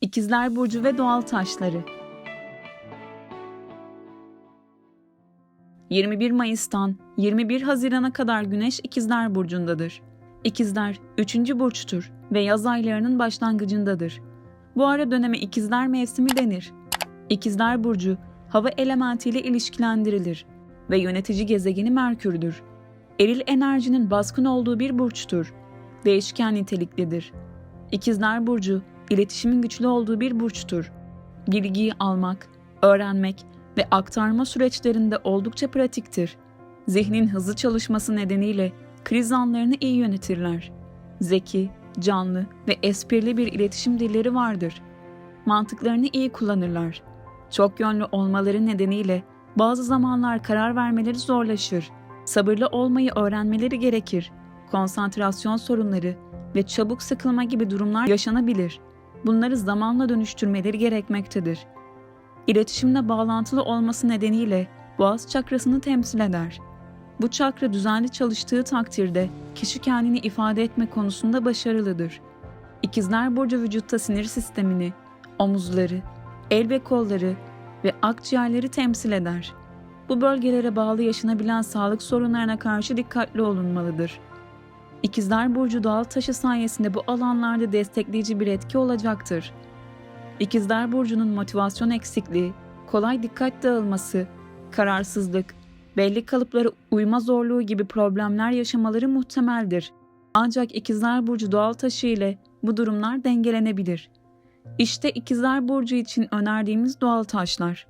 İkizler Burcu ve Doğal Taşları 21 Mayıs'tan 21 Haziran'a kadar Güneş İkizler Burcu'ndadır. İkizler 3. burçtur ve yaz aylarının başlangıcındadır. Bu ara döneme İkizler mevsimi denir. İkizler Burcu hava elementiyle ilişkilendirilir ve yönetici gezegeni Merkür'dür. Eril enerjinin baskın olduğu bir burçtur. Değişken niteliklidir. İkizler Burcu iletişimin güçlü olduğu bir burçtur. Bilgiyi almak, öğrenmek ve aktarma süreçlerinde oldukça pratiktir. Zihnin hızlı çalışması nedeniyle kriz anlarını iyi yönetirler. Zeki, canlı ve esprili bir iletişim dilleri vardır. Mantıklarını iyi kullanırlar. Çok yönlü olmaları nedeniyle bazı zamanlar karar vermeleri zorlaşır. Sabırlı olmayı öğrenmeleri gerekir. Konsantrasyon sorunları ve çabuk sıkılma gibi durumlar yaşanabilir. Bunları zamanla dönüştürmeleri gerekmektedir. İletişimle bağlantılı olması nedeniyle boğaz çakrasını temsil eder. Bu çakra düzenli çalıştığı takdirde kişi kendini ifade etme konusunda başarılıdır. İkizler Burcu vücutta sinir sistemini, omuzları, el ve kolları ve akciğerleri temsil eder. Bu bölgelere bağlı yaşanabilen sağlık sorunlarına karşı dikkatli olunmalıdır. İkizler Burcu doğal taşı sayesinde bu alanlarda destekleyici bir etki olacaktır. İkizler Burcu'nun motivasyon eksikliği, kolay dikkat dağılması, kararsızlık, belli kalıplara uyma zorluğu gibi problemler yaşamaları muhtemeldir. Ancak İkizler Burcu doğal taşı ile bu durumlar dengelenebilir. İşte İkizler Burcu için önerdiğimiz doğal taşlar.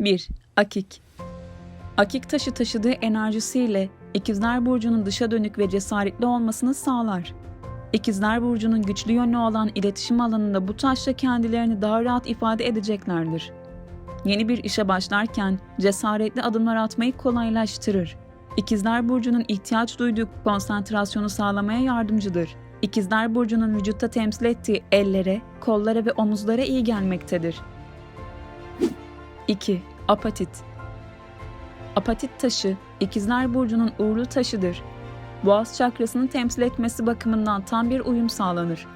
1. Akik Akik taşı taşıdığı enerjisiyle İkizler Burcu'nun dışa dönük ve cesaretli olmasını sağlar. İkizler Burcu'nun güçlü yönlü olan iletişim alanında bu taşla kendilerini daha rahat ifade edeceklerdir. Yeni bir işe başlarken cesaretli adımlar atmayı kolaylaştırır. İkizler Burcu'nun ihtiyaç duyduğu konsantrasyonu sağlamaya yardımcıdır. İkizler Burcu'nun vücutta temsil ettiği ellere, kollara ve omuzlara iyi gelmektedir. 2. Apatit Apatit taşı, İkizler Burcu'nun uğurlu taşıdır. Boğaz çakrasını temsil etmesi bakımından tam bir uyum sağlanır.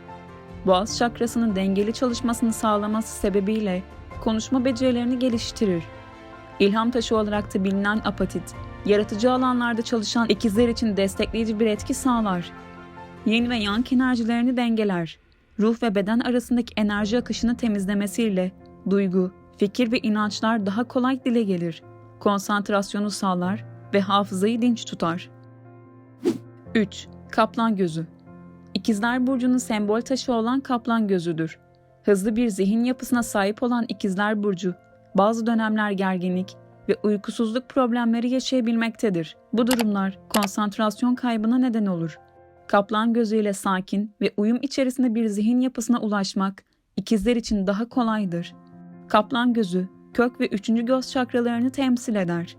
Boğaz çakrasının dengeli çalışmasını sağlaması sebebiyle konuşma becerilerini geliştirir. İlham taşı olarak da bilinen apatit, yaratıcı alanlarda çalışan ikizler için destekleyici bir etki sağlar. Yin ve yang enerjilerini dengeler. Ruh ve beden arasındaki enerji akışını temizlemesiyle duygu, fikir ve inançlar daha kolay dile gelir. Konsantrasyonu sağlar ve hafızayı dinç tutar. 3. Kaplan gözü İkizler Burcu'nun sembol taşı olan kaplan gözüdür. Hızlı bir zihin yapısına sahip olan İkizler Burcu, bazı dönemler gerginlik ve uykusuzluk problemleri yaşayabilmektedir. Bu durumlar konsantrasyon kaybına neden olur. Kaplan gözüyle sakin ve uyum içerisinde bir zihin yapısına ulaşmak ikizler için daha kolaydır. Kaplan gözü, kök ve üçüncü göz çakralarını temsil eder.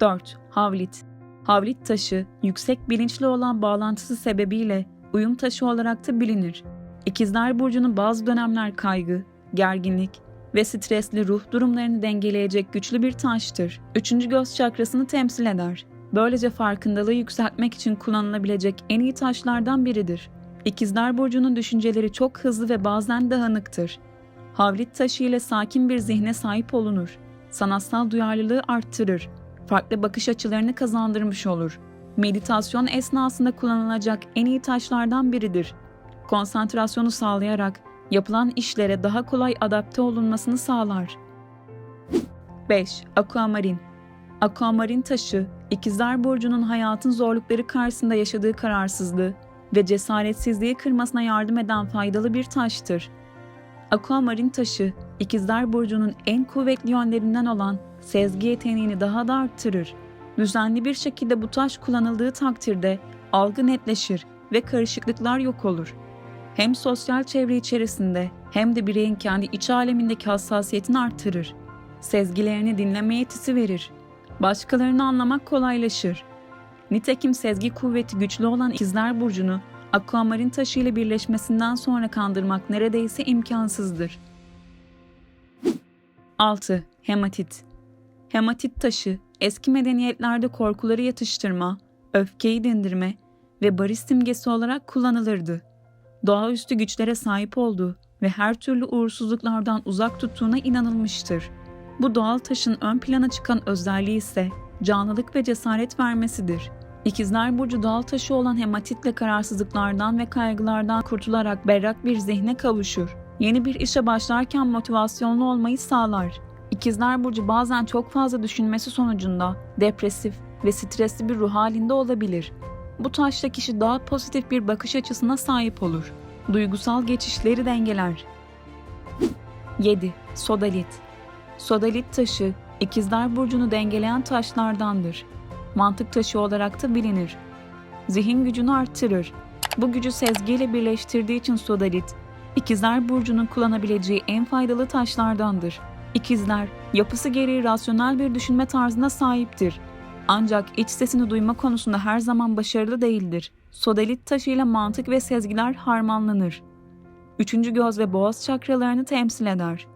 4. Havlit Havlit taşı, yüksek bilinçli olan bağlantısı sebebiyle uyum taşı olarak da bilinir. İkizler Burcu'nun bazı dönemler kaygı, gerginlik ve stresli ruh durumlarını dengeleyecek güçlü bir taştır. Üçüncü göz çakrasını temsil eder. Böylece farkındalığı yükseltmek için kullanılabilecek en iyi taşlardan biridir. İkizler Burcu'nun düşünceleri çok hızlı ve bazen dağınıktır. Havlit taşı ile sakin bir zihne sahip olunur. Sanatsal duyarlılığı arttırır. Farklı bakış açılarını kazandırmış olur. Meditasyon esnasında kullanılacak en iyi taşlardan biridir. Konsantrasyonu sağlayarak yapılan işlere daha kolay adapte olunmasını sağlar. 5. Aquamarin Aquamarin taşı, İkizler Burcu'nun hayatın zorlukları karşısında yaşadığı kararsızlığı ve cesaretsizliği kırmasına yardım eden faydalı bir taştır. Aquamarin taşı, İkizler Burcu'nun en kuvvetli yönlerinden olan sezgi yeteneğini daha da arttırır. Düzenli bir şekilde bu taş kullanıldığı takdirde algı netleşir ve karışıklıklar yok olur. Hem sosyal çevre içerisinde hem de bireyin kendi iç alemindeki hassasiyetini artırır. Sezgilerini dinleme yetisi verir. Başkalarını anlamak kolaylaşır. Nitekim sezgi kuvveti güçlü olan İkizler Burcu'nu Aquamarin taşı ile birleşmesinden sonra kandırmak neredeyse imkansızdır. 6. Hematit Hematit taşı, eski medeniyetlerde korkuları yatıştırma, öfkeyi dindirme ve barış simgesi olarak kullanılırdı. doğaüstü güçlere sahip olduğu ve her türlü uğursuzluklardan uzak tuttuğuna inanılmıştır. Bu doğal taşın ön plana çıkan özelliği ise canlılık ve cesaret vermesidir. İkizler Burcu doğal taşı olan hematitle kararsızlıklardan ve kaygılardan kurtularak berrak bir zihne kavuşur. Yeni bir işe başlarken motivasyonlu olmayı sağlar. İkizler Burcu bazen çok fazla düşünmesi sonucunda depresif ve stresli bir ruh halinde olabilir. Bu taşla kişi daha pozitif bir bakış açısına sahip olur. Duygusal geçişleri dengeler. 7. Sodalit Sodalit taşı, İkizler Burcu'nu dengeleyen taşlardandır. Mantık taşı olarak da bilinir. Zihin gücünü arttırır. Bu gücü sezgiyle birleştirdiği için sodalit, İkizler Burcu'nun kullanabileceği en faydalı taşlardandır. İkizler, yapısı gereği rasyonel bir düşünme tarzına sahiptir. Ancak iç sesini duyma konusunda her zaman başarılı değildir. Sodalit taşıyla mantık ve sezgiler harmanlanır. Üçüncü göz ve boğaz çakralarını temsil eder.